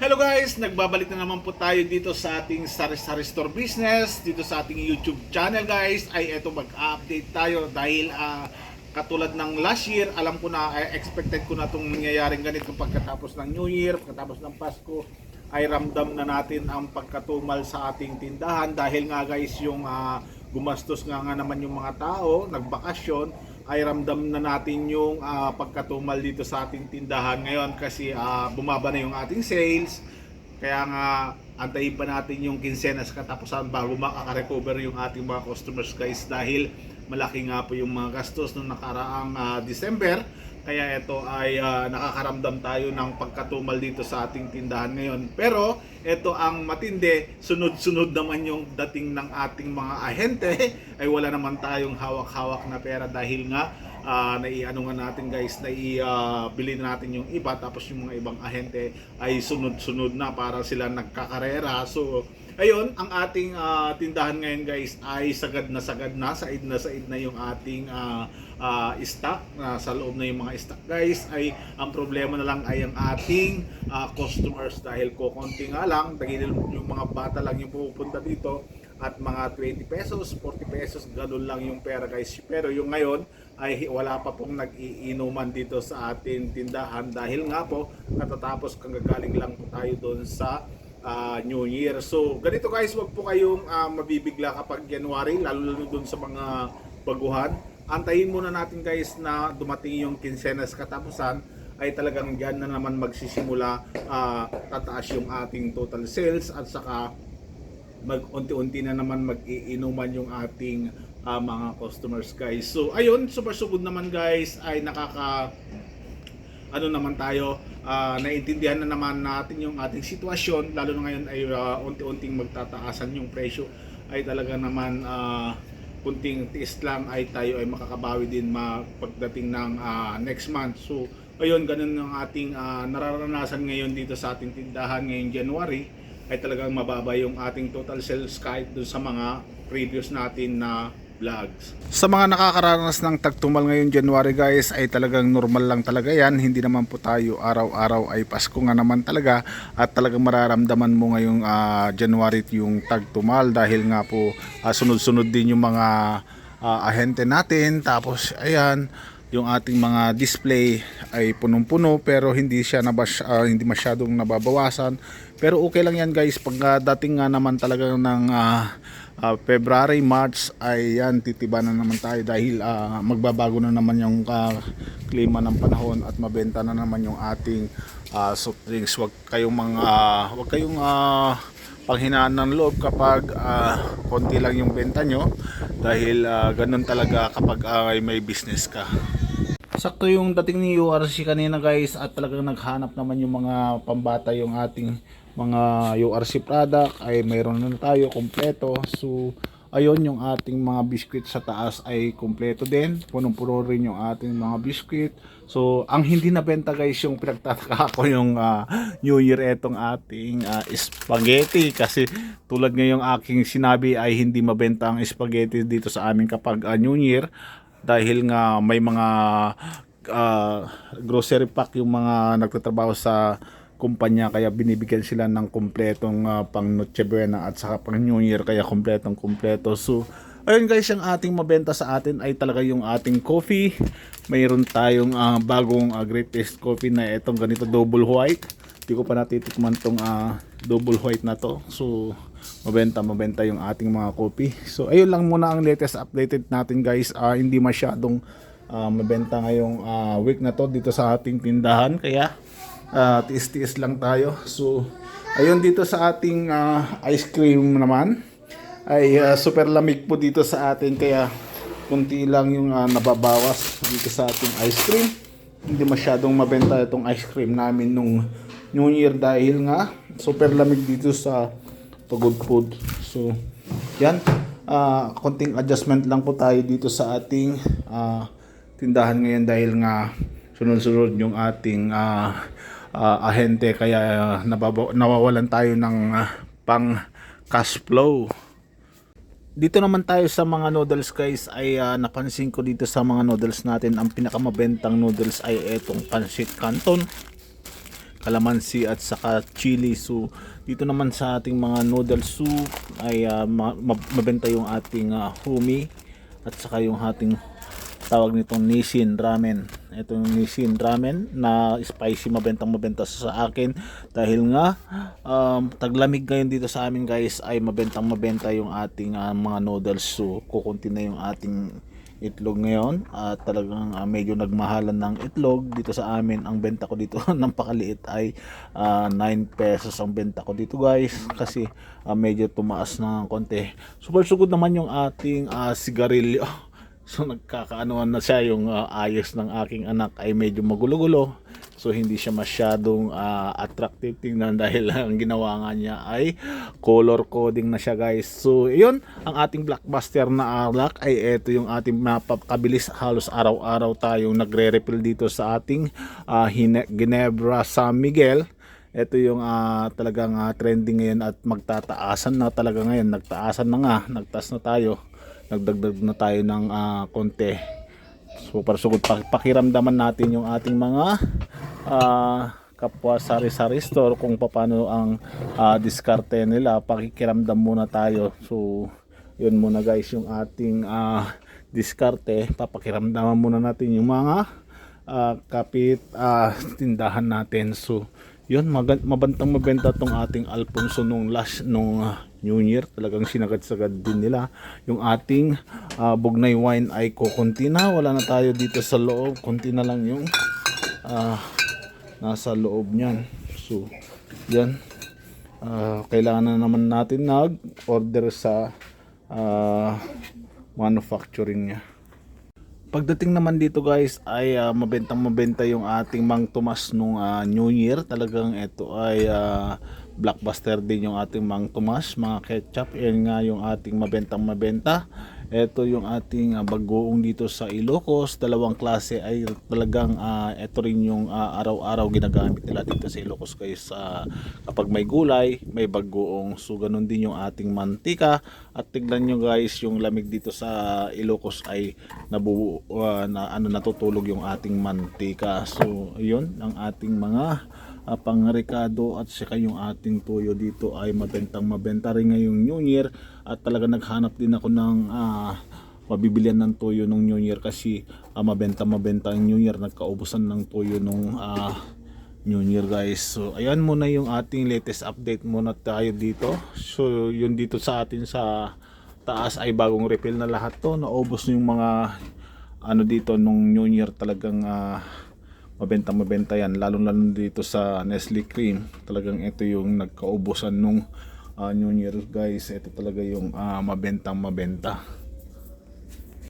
Hello guys, nagbabalik na naman po tayo dito sa ating Sari Sari Store Business, dito sa ating YouTube channel guys. Ay eto mag-update tayo dahil ah, katulad ng last year, alam ko na, eh, expected ko na itong mangyayaring ganito pagkatapos ng New Year, pagkatapos ng Pasko, ay ramdam na natin ang pagkatumal sa ating tindahan dahil nga guys yung ah, gumastos nga nga naman yung mga tao, nagbakasyon, ay ramdam na natin yung ah, pagkatumal dito sa ating tindahan ngayon kasi ah, bumaba na yung ating sales. Kaya nga antayin pa natin yung kinsenas katapusan bago makaka-recover yung ating mga customers guys dahil malaki nga po yung mga gastos nung nakaraang ah, December. Kaya ito ay ah, nakakaramdam tayo ng pagkatumal dito sa ating tindahan ngayon. Pero ito ang matindi, sunod-sunod naman yung dating ng ating mga ahente ay wala naman tayong hawak-hawak na pera dahil nga uh, naiano nga natin guys, na natin yung iba tapos yung mga ibang ahente ay sunod-sunod na para sila nagkakarera. So ayun, ang ating ah, tindahan ngayon guys ay sagad na sagad na, said na said na yung ating ah, ah, stock na sa loob na yung mga stock guys ay ang problema na lang ay ang ating ah, customers dahil ko konti nga lang dahil yung mga bata lang yung pupunta dito at mga 20 pesos, 40 pesos, ganun lang yung pera guys. Pero yung ngayon ay wala pa pong nag-iinuman dito sa ating tindahan dahil nga po katatapos kang gagaling lang po tayo doon sa ah, New Year. So ganito guys, wag po kayong ah, mabibigla kapag January, lalo lalo doon sa mga baguhan. Antayin muna natin guys na dumating yung kinsenas katapusan ay talagang diyan na naman magsisimula ah, tataas yung ating total sales at saka mag-unti-unti na naman mag-iinuman yung ating ah, mga customers guys. So ayun, super sugod naman guys ay nakaka ano naman tayo, ah, naiintindihan na naman natin yung ating sitwasyon lalo na ngayon ay ah, unti-unting magtataasan yung presyo ay talaga naman ah, kunting tiis lang ay tayo ay makakabawi din pagdating ng ah, next month. So ayun, ganun yung ating ah, nararanasan ngayon dito sa ating tindahan ngayong January ay talagang mababa yung ating total sales kahit dun sa mga previous natin na vlogs. Sa mga nakakaranas ng tagtumal ngayon January guys ay talagang normal lang talaga yan. Hindi naman po tayo araw-araw ay Pasko nga naman talaga at talagang mararamdaman mo ngayong ah, January yung tagtumal dahil nga po ah, sunod-sunod din yung mga ah, ahente natin tapos ayan yung ating mga display ay punong-puno pero hindi siya nabas, ah, hindi masyadong nababawasan. Pero okay lang yan guys. Pag ah, dating nga naman talaga ng ah, ah, February, March ay yan titiba na naman tayo dahil ah, magbabago na naman yung ah, klima ng panahon at mabenta na naman yung ating ah, soft drinks. Wag kayong mga wag kayong ah, panghinaan ng loob kapag ah, konti lang yung benta nyo. Dahil ah, ganun talaga kapag ah, may business ka Sakto yung dating ni URC kanina guys at talagang naghanap naman yung mga pambata yung ating mga URC product ay mayroon na tayo kompleto. So ayun yung ating mga biscuit sa taas ay kompleto din. Punong-puno rin yung ating mga biscuit. So ang hindi nabenta guys yung pinagtataka ko yung ah, New Year etong ating ah, spaghetti kasi tulad ngayong aking sinabi ay hindi mabenta ang spaghetti dito sa amin kapag ah, New Year dahil nga may mga ah, grocery pack yung mga nagtatrabaho sa kumpanya kaya binibigyan sila ng kumpletong ah, pang Noche Buena at saka pang New Year kaya kumpletong kumpleto. So ayun guys yung ating mabenta sa atin ay talaga yung ating coffee. Mayroon tayong ah, bagong ah, great taste coffee na itong ganito double white. Hindi ko pa natitikman tong ah, double white na to. So mabenta mabenta yung ating mga coffee so ayun lang muna ang latest updated natin guys. Ah, hindi masyadong ah, mabenta ngayong ah, week na to dito sa ating tindahan. Kaya ah, tiis-tiis lang tayo. So ayun dito sa ating ah, ice cream naman. Ay ah, super lamig po dito sa atin. Kaya kunti lang yung ah, nababawas dito sa ating ice cream. Hindi masyadong mabenta itong ice cream namin nung New Year dahil nga super lamig dito sa Pagod Food. So, yan. Ah, konting adjustment lang po tayo dito sa ating ah, tindahan ngayon dahil nga sunod-sunod yung ating ah, ah, ahente kaya ah, nababa- nawawalan tayo ng ah, pang cash flow. Dito naman tayo sa mga noodles guys ay ah, napansin ko dito sa mga noodles natin ang pinakamabentang noodles ay etong pancit canton kalamansi at saka chili. So dito naman sa ating mga noodle soup ay ah, ma- ma- mabenta yung ating ah, humi at saka yung ating tawag nitong Nissin Ramen. Ito yung Nissin Ramen na spicy mabentang mabenta sa akin dahil nga um, taglamig ngayon dito sa amin guys ay mabentang mabenta yung ating ah, mga noodles. So kukunti na yung ating itlog ngayon. At talagang ah, medyo nagmahalan ng itlog. Dito sa amin ang benta ko dito ng pakaliit ay ah, 9 pesos ang benta ko dito guys. Kasi ah, medyo tumaas na ng konti. Super sugod naman yung ating ah, sigarilyo. So nagkakaanuan na siya yung ah, ayos ng aking anak ay medyo magulo-gulo. So hindi siya masyadong ah, attractive tingnan dahil ang ginawa nga niya ay color coding na siya guys. So yun, ang ating blockbuster na alak ay ito yung ating mapakabilis halos araw-araw tayong nagre-refill dito sa ating Hine- Ginebra San Miguel. Ito yung ah, talagang ah, trending ngayon at magtataasan na talaga ngayon. Nagtaasan na nga, nagtaas na tayo nagdagdag na tayo ng ah, konti super sugod pa- pakiramdaman natin yung ating mga ah, kapwa sari-sari store kung paano ang ah, diskarte nila. Pakikiramdam muna tayo. So yun muna guys yung ating ah, diskarte. Papakiramdaman muna natin yung mga ah, kapit ah, tindahan natin. So yun mabantang mabenta tong ating Alfonso nung last nung ah, New Year. Talagang sinagad-sagad din nila. Yung ating ah, Bugnay wine ay kukunti na. Wala na tayo dito sa loob. Kunti na lang yung ah, nasa loob niyan so yan Ah, kailangan na naman natin nag-order sa ah, manufacturing niya Pagdating naman dito guys ay ah, mabentang mabenta yung ating Mang Tomas nung ah, New Year. Talagang ito ay ah, blockbuster din yung ating Mang Tomas, mga ketchup. Yan nga yung ating mabentang mabenta. Ito yung ating ah, bagoong dito sa Ilocos. Dalawang klase ay talagang ah, ito rin yung ah, araw-araw ginagamit nila dito sa Ilocos guys. Ah, kapag may gulay, may bagoong. So ganun din yung ating mantika. At tignan nyo guys, yung lamig dito sa Ilocos ay nabuo uh, na ano natutulog yung ating mantika. So, yun ang ating mga uh, pangrekado at saka yung ating tuyo dito ay mabentang mabenta rin ngayong New Year at talaga naghanap din ako ng ah, mabibilian ng tuyo nung New Year kasi ah, mabenta mabenta ang New Year nagkaubusan ng tuyo nung ah, New Year guys. So ayan muna yung ating latest update muna tayo dito. So yun dito sa atin sa taas ay bagong refill na lahat to. Naubos na yung mga ano dito nung New Year talagang ah, mabenta mabenta yan. Lalo lalo dito sa Nestle Cream. Talagang ito yung nagkaubusan nung ah, New Year guys. Ito talaga yung ah, mabentang mabenta.